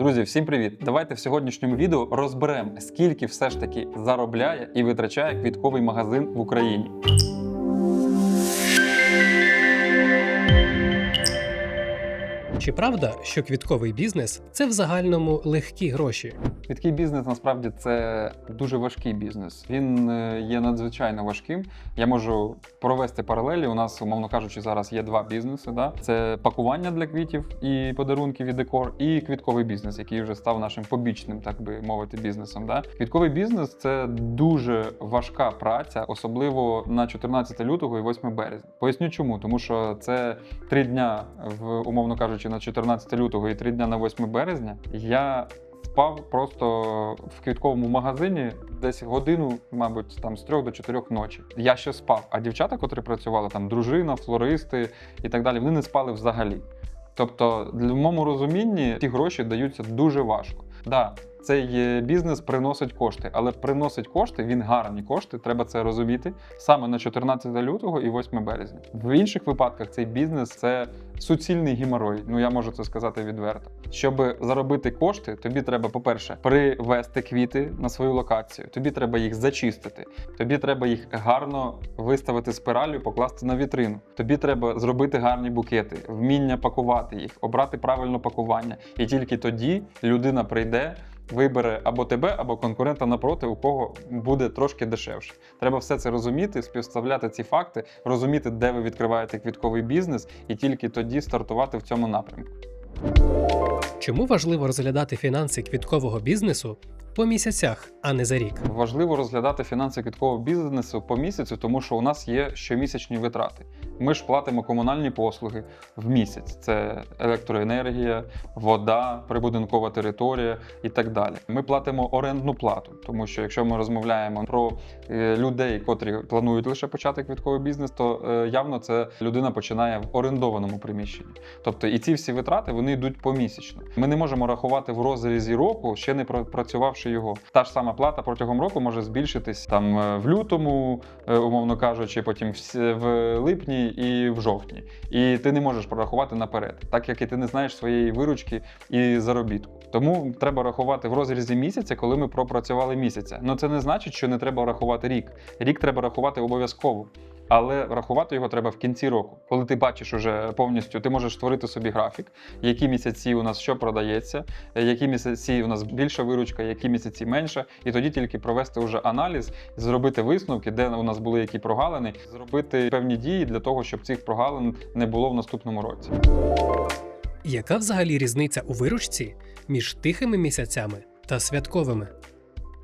Друзі, всім привіт! Давайте в сьогоднішньому відео розберемо, скільки все ж таки заробляє і витрачає квітковий магазин в Україні. Чи правда, що квітковий бізнес це в загальному легкі гроші? Квіткий бізнес насправді це дуже важкий бізнес. Він е, є надзвичайно важким. Я можу провести паралелі. У нас, умовно кажучи, зараз є два бізнеси. Да? Це пакування для квітів і подарунків і декор, і квітковий бізнес, який вже став нашим побічним, так би мовити, бізнесом. Да? Квітковий бізнес це дуже важка праця, особливо на 14 лютого і 8 березня. Поясню чому, тому що це три дня в умовно кажучи, на 14 лютого і три дня на 8 березня. Я впав просто в квітковому магазині десь годину, мабуть, там з трьох до чотирьох ночі. Я ще спав. А дівчата, котрі працювали, там дружина, флористи і так далі, вони не спали взагалі. Тобто, в моєму розумінні ті гроші даються дуже важко. Да, цей е, бізнес приносить кошти, але приносить кошти, він гарні кошти, треба це розуміти саме на 14 лютого і 8 березня. В інших випадках цей бізнес це суцільний геморой. Ну я можу це сказати відверто. Щоб заробити кошти, тобі треба, по-перше, привезти квіти на свою локацію. Тобі треба їх зачистити. Тобі треба їх гарно виставити спиралю, покласти на вітрину. Тобі треба зробити гарні букети, вміння пакувати їх, обрати правильне пакування. І тільки тоді людина прийде. Вибере або тебе, або конкурента напроти, у кого буде трошки дешевше. Треба все це розуміти, співставляти ці факти, розуміти, де ви відкриваєте квітковий бізнес, і тільки тоді стартувати в цьому напрямку. Чому важливо розглядати фінанси квіткового бізнесу по місяцях, а не за рік? Важливо розглядати фінанси квіткового бізнесу по місяцю, тому що у нас є щомісячні витрати. Ми ж платимо комунальні послуги в місяць: це електроенергія, вода, прибудинкова територія і так далі. Ми платимо орендну плату, тому що якщо ми розмовляємо про е, людей, котрі планують лише почати квітковий бізнес, то е, явно це людина починає в орендованому приміщенні. Тобто і ці всі витрати вони йдуть помісячно. Ми не можемо рахувати в розрізі року, ще не пропрацювавши його. Та ж сама плата протягом року може збільшитись там е, в лютому, умовно кажучи, потім в липні і в жовтні. І ти не можеш прорахувати наперед, так як і ти не знаєш своєї виручки і заробітку. Тому треба рахувати в розрізі місяця, коли ми пропрацювали місяця. Ну це не значить, що не треба рахувати рік. Рік треба рахувати обов'язково. Але рахувати його треба в кінці року, коли ти бачиш уже повністю, ти можеш створити собі графік, які місяці у нас що продається, е, які місяці у нас більша виручка, які місяці менша, і тоді тільки провести вже аналіз, зробити висновки, де у нас були які прогалини, зробити певні дії для того, щоб цих прогалин не було в наступному році. Яка взагалі різниця у виручці між тихими місяцями та святковими?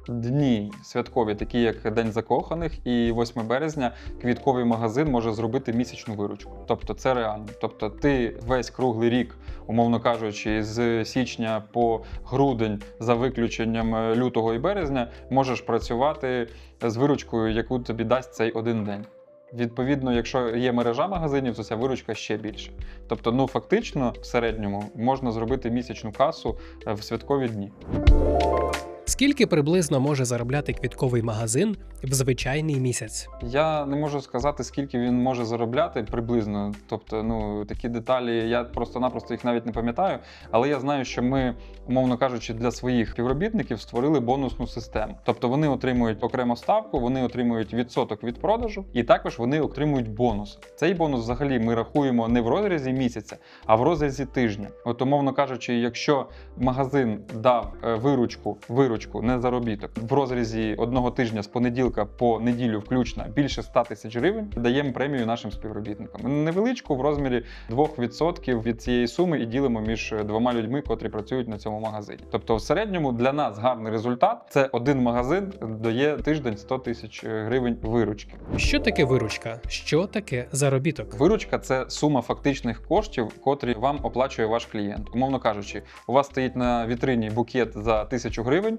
Дні святкові, такі як День закоханих і 8 березня, квітковий магазин може зробити місячну виручку. Тобто це реально. Тобто, ти весь круглий рік, умовно кажучи, з січня по грудень, за виключенням е, лютого і березня, можеш працювати з виручкою, яку тобі дасть цей один день. Відповідно, якщо є мережа магазинів, то ця виручка ще більше. Тобто, ну фактично, в середньому можна зробити місячну касу е, в святкові дні. Скільки приблизно може заробляти квітковий магазин в звичайний місяць? Я не можу сказати, скільки він може заробляти приблизно. Тобто, ну такі деталі, я просто-напросто їх навіть не пам'ятаю. Але я знаю, що ми, умовно кажучи, для своїх співробітників створили бонусну систему. Тобто вони отримують окрему ставку, вони отримують відсоток від продажу, і також вони отримують бонус. Цей бонус взагалі ми рахуємо не в розрізі місяця, а в розрізі тижня. От, умовно кажучи, якщо магазин дав е, виручку, виручку, не заробіток в розрізі одного тижня з понеділка по неділю включно більше 100 тисяч гривень, даємо премію нашим співробітникам. Невеличку в розмірі 2% від цієї суми і ділимо між двома людьми, котрі працюють на цьому магазині. Тобто, в середньому для нас гарний результат це один магазин дає тиждень 100 тисяч гривень виручки. Що таке виручка? Що таке заробіток? Виручка це сума фактичних коштів, котрі вам оплачує ваш клієнт. Умовно кажучи, у вас стоїть на вітрині букет за тисячу гривень.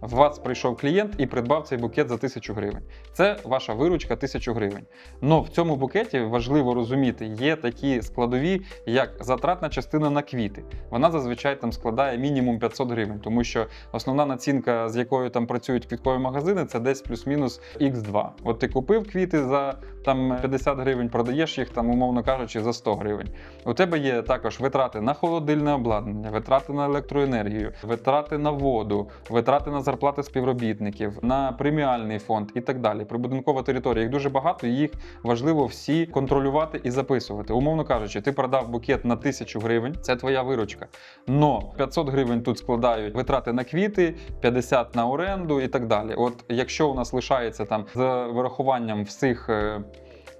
В вас прийшов клієнт і придбав цей букет за тисячу гривень. гривень. Це ваша виручка 1000 гривень. Но в цьому букеті важливо розуміти, є такі складові, як затратна частина на квіти. Вона зазвичай там складає мінімум 500 гривень, тому що основна націнка, з якою там працюють квіткові магазини, це десь плюс-мінус X2. От ти купив квіти за там 50 гривень, продаєш їх там, умовно кажучи, за 100 гривень. У тебе є також витрати на холодильне обладнання, витрати на електроенергію, витрати на воду, витрати на зарплати співробітників, на преміальний фонд і так далі. Прибудинкова територія їх дуже багато, їх важливо всі контролювати і записувати. Умовно кажучи, ти продав букет на 1000 гривень, це твоя виручка. Но 500 гривень тут складають витрати на квіти, 50 на оренду і так далі. От якщо у нас лишається там з вирахуванням всіх.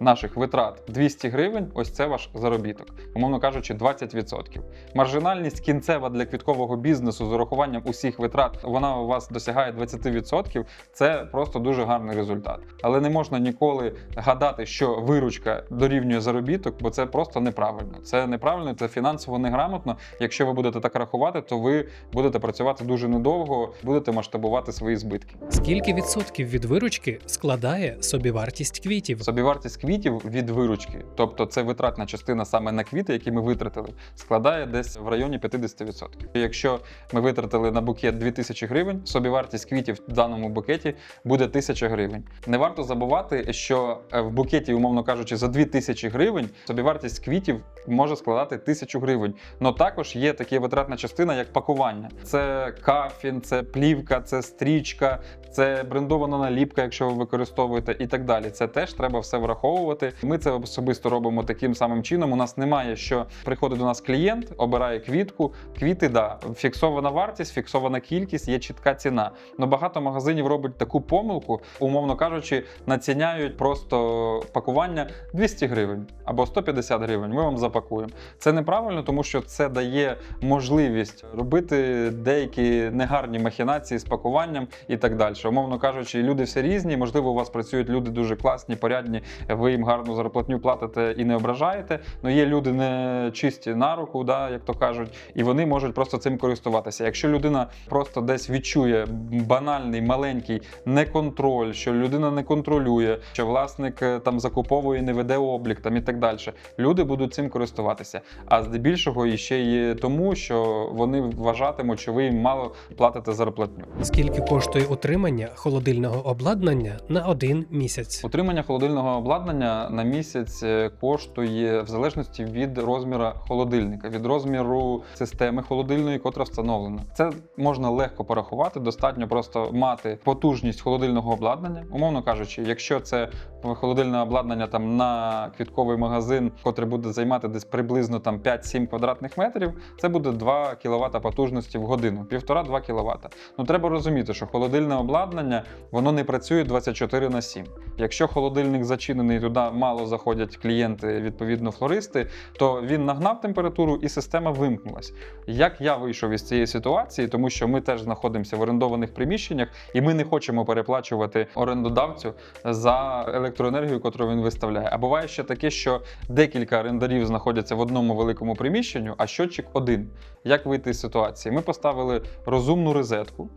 Наших витрат 200 гривень, ось це ваш заробіток, умовно кажучи, 20%. Маржинальність кінцева для квіткового бізнесу з урахуванням усіх витрат, вона у вас досягає 20%. Це просто дуже гарний результат. Але не можна ніколи гадати, що виручка дорівнює заробіток, бо це просто неправильно. Це неправильно, це фінансово неграмотно. Якщо ви будете так рахувати, то ви будете працювати дуже недовго, будете масштабувати свої збитки. Скільки відсотків від виручки складає собівартість квітів? Собівартість квітів від виручки, тобто це витратна частина саме на квіти, які ми витратили, складає десь в районі 50%. І Якщо ми витратили на букет 2000 гривень, собівартість квітів в даному букеті буде 1000 гривень. Не варто забувати, що е, в букеті, умовно кажучи, за 2000 гривень собівартість квітів може складати 1000 гривень. Но також є така витратна частина, як пакування. Це кафін, це плівка, це стрічка, це брендована наліпка, якщо ви використовуєте, і так далі. Це теж треба все враховувати. Ми це особисто робимо таким самим чином. У нас немає, що приходить до нас клієнт, обирає квітку. Квіти, да, фіксована вартість, фіксована кількість, є чітка ціна. Но багато магазинів робить таку помилку, умовно кажучи, націняють просто пакування 200 гривень або 150 гривень. Ми вам запакуємо. Це неправильно, тому що це дає можливість робити деякі негарні махінації з пакуванням і так далі. Умовно кажучи, люди всі різні. Можливо, у вас працюють люди дуже класні, порядні. Ви їм гарну зарплатню платите і не ображаєте. але є люди не чисті на руку, да, як то кажуть, і вони можуть просто цим користуватися. Якщо людина просто десь відчує банальний маленький неконтроль, що людина не контролює, що власник е, там закуповує, не веде облік там і так далі. Люди будуть цим користуватися. А здебільшого і ще й тому, що вони вважатимуть, що ви їм мало платите зарплатню. Скільки коштує утримання холодильного обладнання на один місяць? Утримання холодильного обладнання на місяць е, коштує в залежності від розміру холодильника, від розміру системи холодильної, котра встановлена. Це можна легко порахувати. Достатньо просто мати потужність холодильного обладнання. Умовно кажучи, якщо це холодильне обладнання там на квітковий магазин, котрий буде займати десь приблизно там 5-7 квадратних метрів, це буде 2 кВт потужності в годину, 1,5-2 кВт. Ну треба розуміти, що холодильне обладнання воно не працює 24 на 7. Якщо холодильник зачинений, туди мало заходять клієнти, відповідно флористи, то він нагнав температуру і система вимкнулась. Як я вийшов із цієї ситуації, тому що ми теж знаходимося в орендованих приміщеннях, і ми не хочемо переплачувати орендодавцю за електроенергію, яку він виставляє. А буває ще таке, що декілька орендарів знаходяться в одному великому приміщенню, а щотчик один. Як вийти з ситуації? Ми поставили розумну розетку.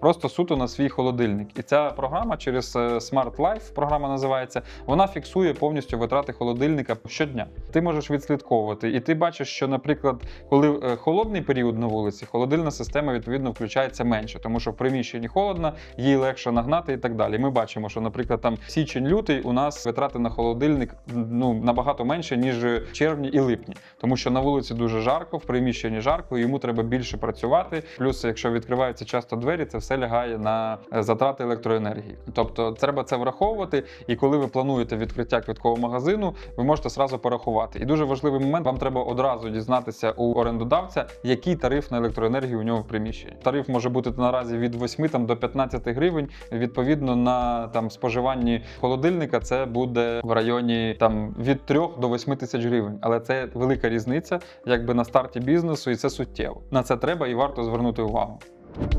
Просто суто на свій холодильник. І ця програма через е, Smart Life, програма називається, вона фіксує повністю витрати холодильника щодня. Ти можеш відслідковувати, і ти бачиш, що, наприклад, коли е, холодний період на вулиці, холодильна система відповідно включається менше, тому що в приміщенні холодно, її легше нагнати і так далі. Ми бачимо, що, наприклад, там січень-лютий у нас витрати на холодильник ну набагато менше, ніж червні і липні, тому що на вулиці дуже жарко, в приміщенні жарко, йому треба більше працювати. Плюс, якщо відкриваються часто двері, це все лягає на е, затрати електроенергії. Тобто треба це враховувати. І коли ви плануєте відкриття квіткового магазину, ви можете сразу порахувати. І дуже важливий момент, вам треба одразу дізнатися у орендодавця, який тариф на електроенергію у нього в приміщенні. Тариф може бути наразі від 8 там, до 15 гривень. Відповідно на там споживанні холодильника це буде в районі там від 3 до 8 тисяч гривень. Але це велика різниця, якби на старті бізнесу, і це суттєво. На це треба і варто звернути увагу.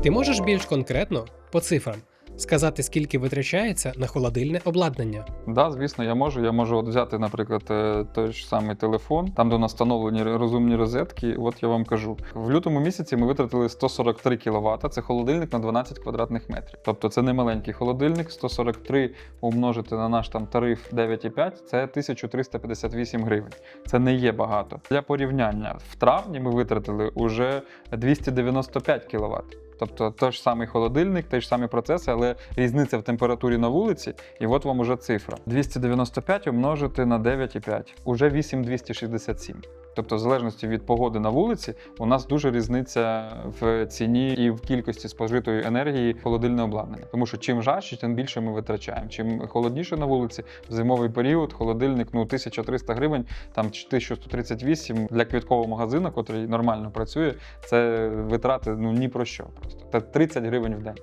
Ти можеш більш конкретно по цифрам сказати, скільки витрачається на холодильне обладнання. Да, звісно, я можу. Я можу от взяти, наприклад, е, той ж самий телефон, там де у нас встановлені розумні розетки. От я вам кажу. В лютому місяці ми витратили 143 кВт. Це холодильник на 12 квадратних метрів. Тобто це не маленький холодильник. 143 умножити на наш там тариф 9,5 – це 1358 гривень. Це не є багато. Для порівняння в травні ми витратили уже 295 кВт. Тобто той ж самий холодильник, той ж самий процеси, але різниця в температурі на вулиці, і от вам уже цифра. 295 умножити на 9,5, уже 8267. Тобто, в залежності від погоди на вулиці, у нас дуже різниця в ціні і в кількості спожитої енергії холодильне обладнання. Тому що чим жарче, тим більше ми витрачаємо. Чим холодніше на вулиці, в зимовий період холодильник ну 1300 гривень, там 1138 для квіткового магазину, який нормально працює, це витрати ну ні про що Це 30 гривень в день.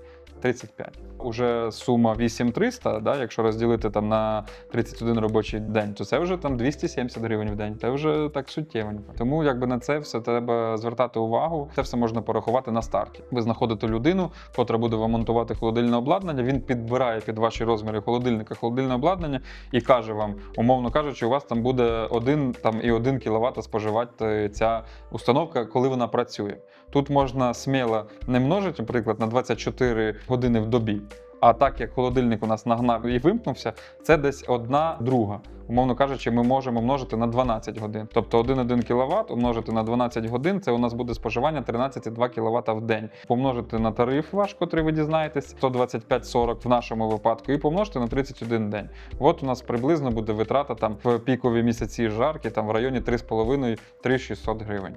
35. Уже сума 8300, да, якщо розділити там на 31 робочий день, то це вже там 270 гривень в день. Це вже так суттєвенько. Тому якби на це все треба звертати увагу. Це все можна порахувати на старті. Ви знаходите людину, котра буде вам монтувати холодильне обладнання. Він підбирає під ваші розміри холодильника холодильне обладнання і каже вам, умовно кажучи, у вас там буде один там і 1 кВт споживати ця установка, коли вона працює. Тут можна сміло не множити, наприклад, на 24 години в добі. А так як холодильник у нас нагнав і вимкнувся, це десь одна друга. Умовно кажучи, ми можемо множити на 12 годин. Тобто 1,1 кВт умножити на 12 годин, це у нас буде споживання 13,2 кВт в день. Помножити на тариф ваш, котрий ви дізнаєтесь, 125,40 в нашому випадку, і помножити на 31 день. От у нас приблизно буде витрата там в пікові місяці жарки, там в районі 3,5-3,600 гривень.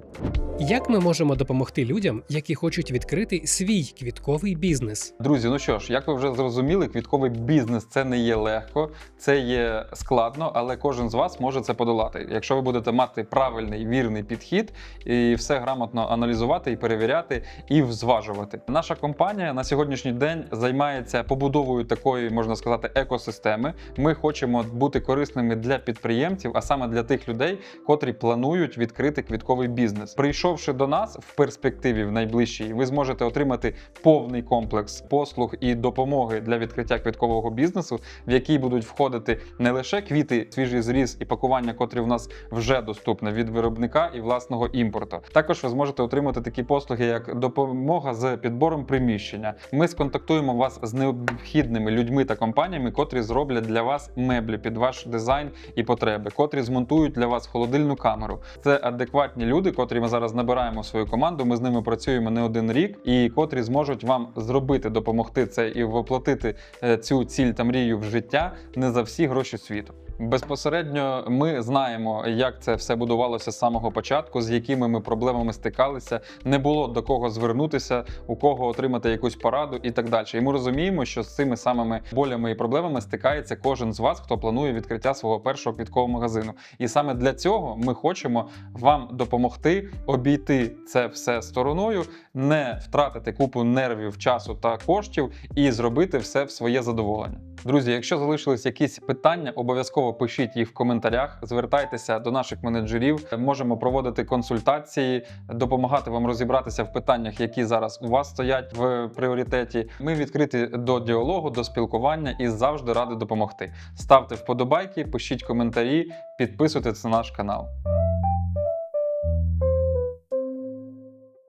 Як ми можемо допомогти людям, які хочуть відкрити свій квітковий бізнес? Друзі, ну що ж, як ви вже зрозуміли, квітковий бізнес це не є легко, це є складно, але кожен з вас може це подолати. Якщо ви будете мати правильний вірний підхід і все грамотно аналізувати і перевіряти і взважувати. Наша компанія на сьогоднішній день займається побудовою такої, можна сказати, екосистеми. Ми хочемо бути корисними для підприємців, а саме для тих людей, котрі планують відкрити квітковий бізнес. Прийшовши до нас в перспективі в найближчій, ви зможете отримати повний комплекс послуг і допомоги для відкриття квіткового бізнесу, в який будуть входити не лише квіти, свіжий зріз і пакування, котрі в нас вже доступне від виробника і власного імпорту. Також ви зможете отримати такі послуги, як допомога з підбором приміщення. Ми сконтактуємо вас з необхідними людьми та компаніями, котрі зроблять для вас меблі під ваш дизайн і потреби, котрі змонтують для вас холодильну камеру. Це адекватні люди, котрі ми зараз набираємо свою команду. Ми з ними працюємо не один рік, і котрі зможуть вам зробити, допомогти це і воплотити е, цю ціль та мрію в життя не за всі гроші світу. Безпосередньо ми знаємо, як це все будувалося з самого початку, з якими ми проблемами стикалися. Не було до кого звернутися, у кого отримати якусь пораду і так далі. І ми розуміємо, що з цими самими болями і проблемами стикається кожен з вас, хто планує відкриття свого першого квіткового магазину. І саме для цього ми хочемо вам допомогти обійти це все стороною, не втратити купу нервів, часу та коштів і зробити все в своє задоволення. Друзі, якщо залишились якісь питання, обов'язково пишіть їх в коментарях. Звертайтеся до наших менеджерів. Можемо проводити консультації, допомагати вам розібратися в питаннях, які зараз у вас стоять в пріоритеті. Ми відкриті до діалогу, до спілкування і завжди раді допомогти. Ставте вподобайки, пишіть коментарі, підписуйтесь на наш канал.